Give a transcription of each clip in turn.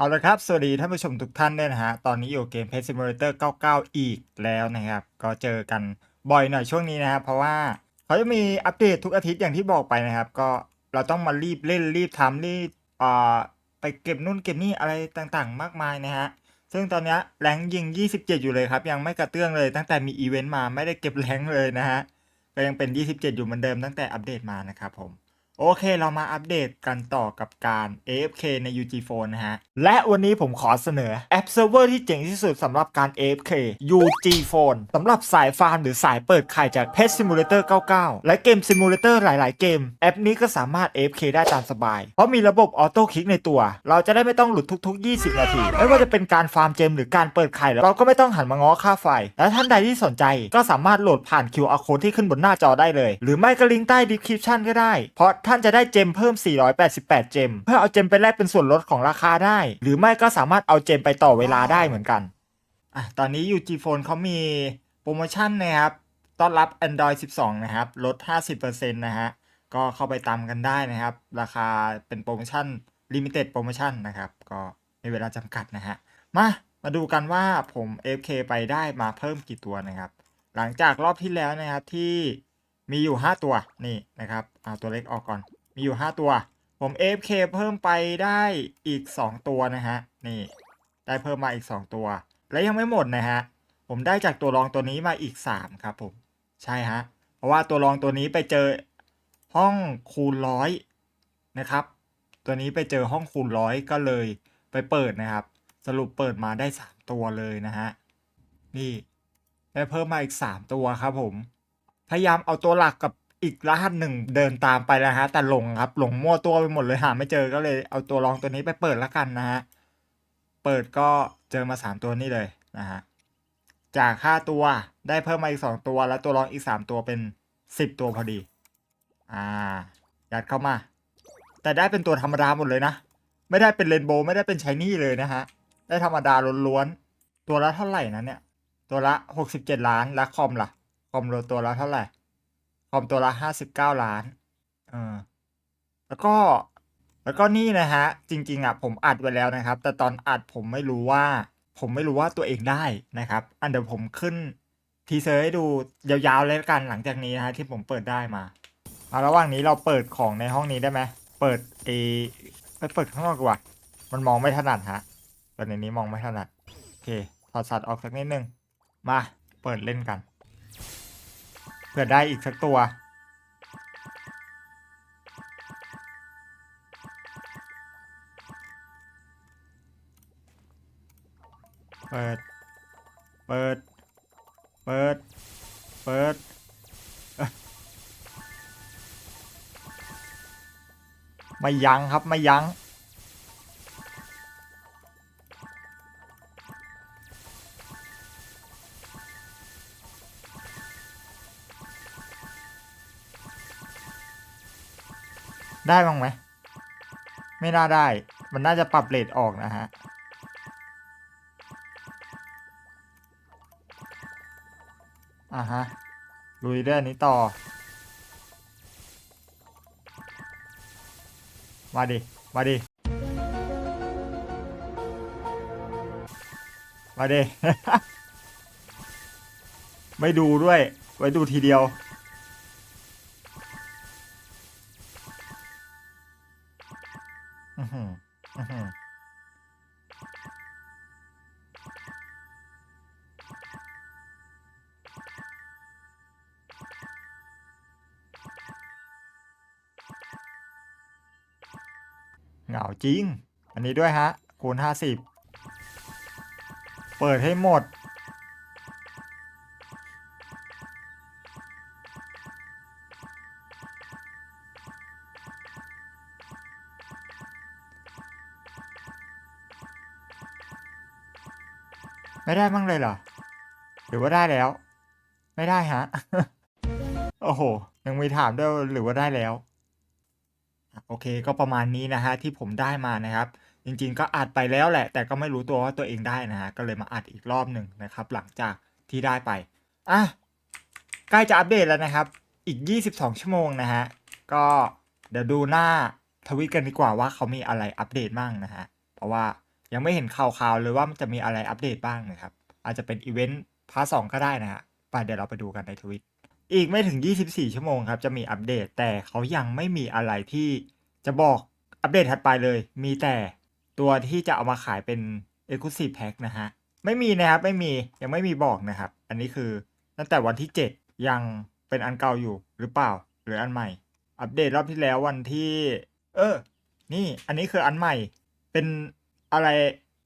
เอาละครับ สวัสดีท่านผู้ชมทุกท่านด้วยนะฮะ ตอนนี้อยู่เกม Pet Simulator 99 อีกแล้วนะครับ ก็เจอกันบ่อยหน่อยช่วงนี้นะครับ เพราะว่าเขาจะมีอัปเดตทุกอาทิตย์อย่างที่บอกไปนะครับ ก็เราต้องมารีบเล่นรีบทำรีบอ่าไปเก็บนู่นเก็บนี่อะไรต่างๆ มากมายนะฮะ ซึ่งตอนนี้แรงยิง 27 อยู่เลยครับ ยังไม่กระเตื้องเลยตั้งแต่มีอีเวนต์มาไม่ได้เก็บแรงเลยนะฮะ ก็ยังเป็น 27 อยู่เหมือนเดิมตั้งแต่อัปเดตมานะครับผม โอเคเรามาอัปเดตกันต่อกับการ AFK ใน UG Phone นะฮะ และวันนี้ผมขอเสนอแอปเซิร์ฟเวอร์ที่เจ๋งที่สุดสำหรับการ AFK UG Phone สำหรับสายฟาร์มหรือสายเปิดไข่จาก Pet Simulator 99 และเกม Simulator หลาย ๆ เกม แอปนี้ก็สามารถ AFK ได้ตามสบาย เพราะมีระบบออโต้คลิกในตัว เราจะได้ไม่ต้องหลุดทุก ๆ 20 นาที ไม่ว่าจะเป็นการฟาร์มเจมหรือการเปิดไข่เราก็ไม่ต้องหันมาง้อค่าไฟ และท่านใดที่สนใจก็สามารถโหลดผ่าน QR code ที่ขึ้นบนหน้าจอได้เลย หรือไม่ก็ลิงก์ใต้ description ก็ได้เพราะท่านจะได้เจมเพิ่ม 488 เจม เพื่อเอาเจมไปแลกเป็นส่วนลดของราคาได้ หรือไม่ก็สามารถเอาเจมไปต่อเวลาได้เหมือนกันอะตอนนี้ UG Phone เขามีโปรโมชั่นนะครับต้อนรับ Android 12 นะครับ ลด 50%นะฮะ ก็เข้าไปตามกันได้นะครับ ราคาเป็นโปรโมชั่น Limited Promotion นะครับ ก็มีเวลาจำกัดนะฮะ มา มาดูกันว่าผม FK ไปได้มาเพิ่มกี่ตัวนะครับ หลังจากรอบที่แล้วนะครับที่ มีอยู่ 5 ตัวนี่นะครับเอาตัวเล็กออกก่อน มีอยู่ 5 ตัว ผม AFK เพิ่มไปได้อีก 2 ตัวนะฮะนี่ได้เพิ่มมาอีก 2 ตัว และยังไม่หมดนะฮะผมได้จากตัวรองตัวนี้มาอีก 3 ครับผมใช่ฮะเพราะว่าตัวรองตัวนี้ไปเจอห้องคูณร้อยนะครับ ตัวนี้ไปเจอห้องคูณร้อยก็เลยไปเปิดนะครับ สรุปเปิดมาได้ 3 ตัวเลยนะฮะนี่ได้เพิ่มมาอีก 3 ตัวครับผม พยายามเอาตัวหลักกับอีกรหัสหนึ่งเดินตามไปแล้วฮะ แต่หลงครับหลงมั่วตัวไปหมดเลยหาไม่เจอก็เลยเอาตัวรองตัวนี้ไปเปิดแล้วกันนะฮะ เปิดก็เจอมา 3 ตัวนี่เลยนะฮะ จาก 5 ตัวได้เพิ่มมาอีก 2 ตัว แล้วตัวรองอีก 3 ตัวเป็น 10 ตัวพอดี อ่า ยัดเข้ามา แต่ได้เป็นตัวธรรมดาหมดเลยนะ ไม่ได้เป็นเรนโบว์ไม่ได้เป็นชายนี่เลยนะฮะ ได้ธรรมดาล้วนๆ ตัวละเท่าไหร่นะเนี่ย ตัวละ 67 ล้านและคอมล่ะ คอมโลตัวละเท่าไหร่ คอมตัวละ59ล้านเออแล้วก็แล้วก็นี่นะฮะ จริง ๆอะผมอัดไว้แล้วนะครับ แต่ตอนอัดผมไม่รู้ว่า ผมไม่รู้ว่าตัวเองได้นะครับ อันเดี๋ยวผมขึ้นทีเซอร์ให้ดูยาวๆเลยกันหลังจากนี้นะฮะที่ผมเปิดได้มาเอาระหว่างนี้เราเปิดของในห้องนี้ได้ไหมเปิดเอไปเปิดข้างนอกดีกว่า มันมองไม่ถนัดฮะเปิดในนี้มองไม่ถนัดโอเคถอดสัตว์ออกสักนิดนึงมาเปิดเล่นกัน ผื่อได้อีกสักตัว เปิด เปิด เปิด เปิดอ้ยไม่ยั้งครับ ไม่ยั้ง ได้บ้างไหม ไม่น่าได้ มันน่าจะปรับเลทออกนะฮะ อ่าฮะ ลุยเรื่องนี้ต่อ มาดิ มาดิ มาดิ ไม่ดูด้วย ไว้ดูทีเดียว อือหืออือหือเหงาจริง อันนี้ด้วยฮะ คูณห้าสิบ เปิดให้หมด ไม่ได้บ้างเลยเหรอ หรือว่าได้แล้ว ไม่ได้ฮะ โอ้โห ยังมีถามด้วยหรือว่าได้แล้ว โอเค ก็ประมาณนี้นะฮะที่ผมได้มานะครับ จริงๆก็อัดไปแล้วแหละ แต่ก็ไม่รู้ตัวว่าตัวเองได้นะฮะ ก็เลยมาอัดอีกรอบหนึ่งนะครับ หลังจากที่ได้ไป อะ ใกล้จะอัปเดตแล้วนะครับ อีก 22 ชั่วโมงนะฮะ ก็เดี๋ยวดูหน้าทวิตกันดีกว่าว่าเขามีอะไรอัปเดตมั่งนะฮะ เพราะว่า ยังไม่เห็นข่าวข่าวเลยว่ามันจะมีอะไรอัปเดตบ้างนะครับ อาจจะเป็นอีเวนต์พาร์ทสองก็ได้นะฮะไปเดี๋ยวเราไปดูกันในทวิตอีกไม่ถึง 24 ชั่วโมงครับจะมีอัปเดต แต่เขายังไม่มีอะไรที่จะบอกอัปเดตถัดไปเลย มีแต่ตัวที่จะเอามาขายเป็น Exclusive Pack นะฮะ ไม่มีนะครับ ไม่มียังไม่มีบอกนะครับ อันนี้คือตั้งแต่วันที่ 7 ยังเป็นอันเก่าอยู่หรือเปล่า หรืออันใหม่ อัปเดตรอบที่แล้ววันที่ เออ นี่อันนี้คืออันใหม่เป็น อะไร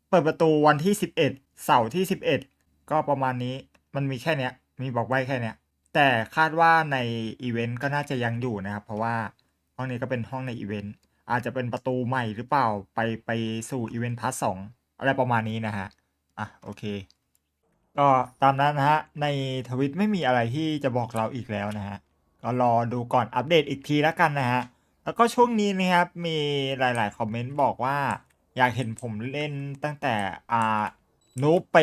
เปิดประตูวันที่11เอ็ดเสาร์ที่11ก็ประมาณนี้มันมีแค่เนี้ย มีบอกไว้แค่เนี้ย แต่คาดว่าในอีเวนต์ก็น่าจะยังอยู่นะครับ เพราะว่าห้องนี้ก็เป็นห้องในอีเวนต์อาจจะเป็นประตูใหม่หรือเปล่าไปไปสู่อีเวนต์พาร์ทสองอะไรประมาณนี้นะฮะอะโอเค ก็ตามนั้นนะฮะในทวิตไม่มีอะไรที่จะบอกเราอีกแล้วนะฮะก็รอดูก่อนอัปเดตอีกทีแล้วกันนะฮะแล้วก็ช่วงนี้นะครับมีหลาย ๆ คอมเมนต์บอกว่า อยากเห็นผมเล่นตั้งแต่อ่านูไป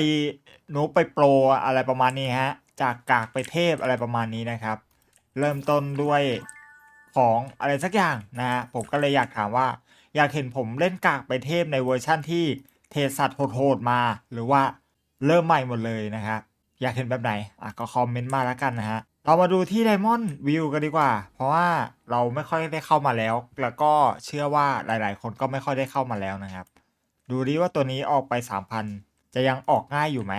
นูไปโปรอะไรประมาณนี้ฮะ จากกากไปเทพอะไรประมาณนี้นะครับ เริ่มต้นด้วยของอะไรสักอย่างนะฮะผมก็เลยอยากถามว่า อยากเห็นผมเล่นกากไปเทพในเวอร์ชั่นที่เทสัตโหดๆมา หรือว่าเริ่มใหม่หมดเลยนะครับอยากเห็นแบบไหนอะก็คอมเมนต์มาแล้วกันนะฮะ เรามาดูที่ไดมอนด์วิวกันดีกว่า เพราะว่าเราไม่ค่อยได้เข้ามาแล้ว แล้วก็เชื่อว่าหลายๆ คนก็ไม่ค่อยได้เข้ามาแล้วนะครับ ดูดิว่าตัวนี้ออกไป 3,000 จะยังออกง่ายอยู่ไหม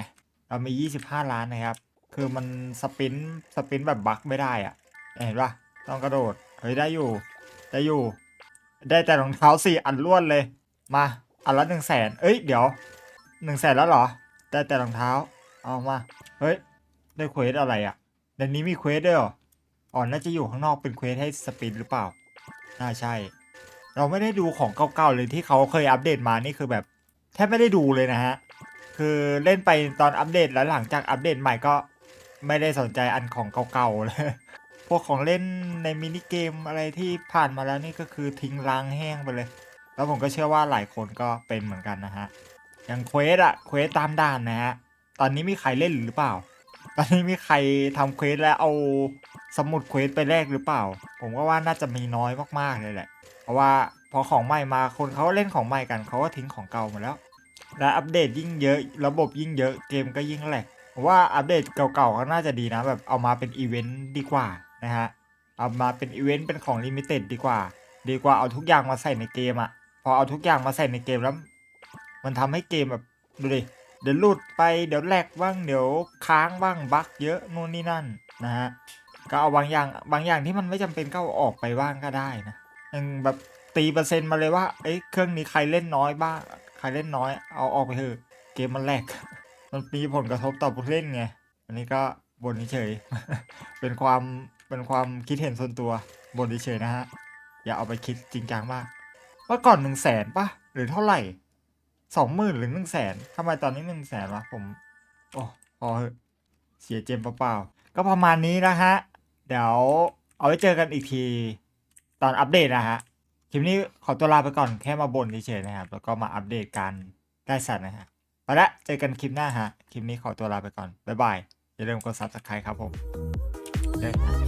เรามี 25 ล้านนะครับ คือมันสปินสปินแบบบั๊กไม่ได้อะเห็นปะต้องกระโดด เฮ้ยได้อยู่ ได้อยู่ ได้แต่รองเท้าสี่อันล้วนเลย มาอันละหนึ่งแสนเอ้ยเดี๋ยวหนึ่งแสนแล้วเหรอ ได้แต่รองเท้า เอามา เฮ้ย ได้เควสอะไรอะ่ะในนี้มีเควสด้วยหรอ อ๋อ น่าจะอยู่ข้างนอกเป็นเควสให้สปินหรือเปล่า น่าใช่ เราไม่ได้ดูของเก่าๆเลยที่เขาเคยอัปเดตมา นี่คือแบบแทบไม่ได้ดูเลยนะฮะ คือเล่นไปตอนอัปเดตแล้วหลังจากอัปเดตใหม่ก็ไม่ได้สนใจอันของเก่าๆเลย พวกของเล่นในมินิเกมอะไรที่ผ่านมาแล้วนี่ก็คือทิ้งล้างแห้งไปเลย แล้วผมก็เชื่อว่าหลายคนก็เป็นเหมือนกันนะฮะ อย่างเควสอะเควสตามด่านนะฮะ ตอนนี้มีใครเล่นหรือเปล่า ตอนนี้มีใครทำเควสแล้วเอาสมุดเควสไปแลกหรือเปล่า ผมก็ว่าน่าจะมีน้อยมากๆเลยแหละ เพราะว่าพอของใหม่มาคนเขาก็เล่นของใหม่กันเขาก็ทิ้งของเก่าหมาแล้ว และอัปเดตยิ่งเยอะ ระบบยิ่งเยอะเกมก็ยิ่งแหลกผมว่าอัปเดตเก่าๆก็น่าจะดีนะแบบเอามาเป็นอีเวนต์ดีกว่านะฮะเอามาเป็นอีเวนต์เป็นของลิมิเต็ดดีกว่า ดีกว่าเอาทุกอย่างมาใส่ในเกมอะ่ะพอเอาทุกอย่างมาใส่ในเกมแล้ว มันทำให้เกมแบบดูดิ เดี๋ยวหลุดไปเดี๋ยวแลกบ้างเดี๋ยวค้างบ้างบั๊กเยอะนู่นนี่นั่นนะฮะก็เอาบางอย่างบางอย่างที่มันไม่จำเป็นก็เอาออกไปบ้างก็ได้นะยังแบบตีเปอร์เซ็นต์มาเลยว่าเอ้ยเครื่องนี้ใครเล่นน้อยบ้างใครเล่นน้อยเอาออกไปเถอะเกมมันแลกมันมีผลกระทบต่อผู้เล่นไงอันนี้ก็บนเฉยเป็นความเป็นความคิดเห็นส่วนตัวบนเฉยนะฮะอย่าเอาไปคิดจริงจังมากว่าก่อนหนึ่งแสนปะหรือเท่าไหร่ สองหมื่นหรือหนึ่งแสนทำไมตอนนี้หนึ่งแสนวะผม โอ้พอเหเสียเจมเปล่าๆ ก็ประมาณนี้นะฮะ เดี๋ยวเอาไว้เจอกันอีกที ตอนอัปเดตนะฮะ คลิปนี้ขอตัวลาไปก่อนแค่มาบ่นเฉยๆนะครับ แล้วก็มาอัปเดตการได้สัตว์นะฮะไปละเจอกันคลิปหน้าฮะ คลิปนี้ขอตัวลาไปก่อน บ๊ายบาย อย่าลืมกด subscribe ครับผมเจอ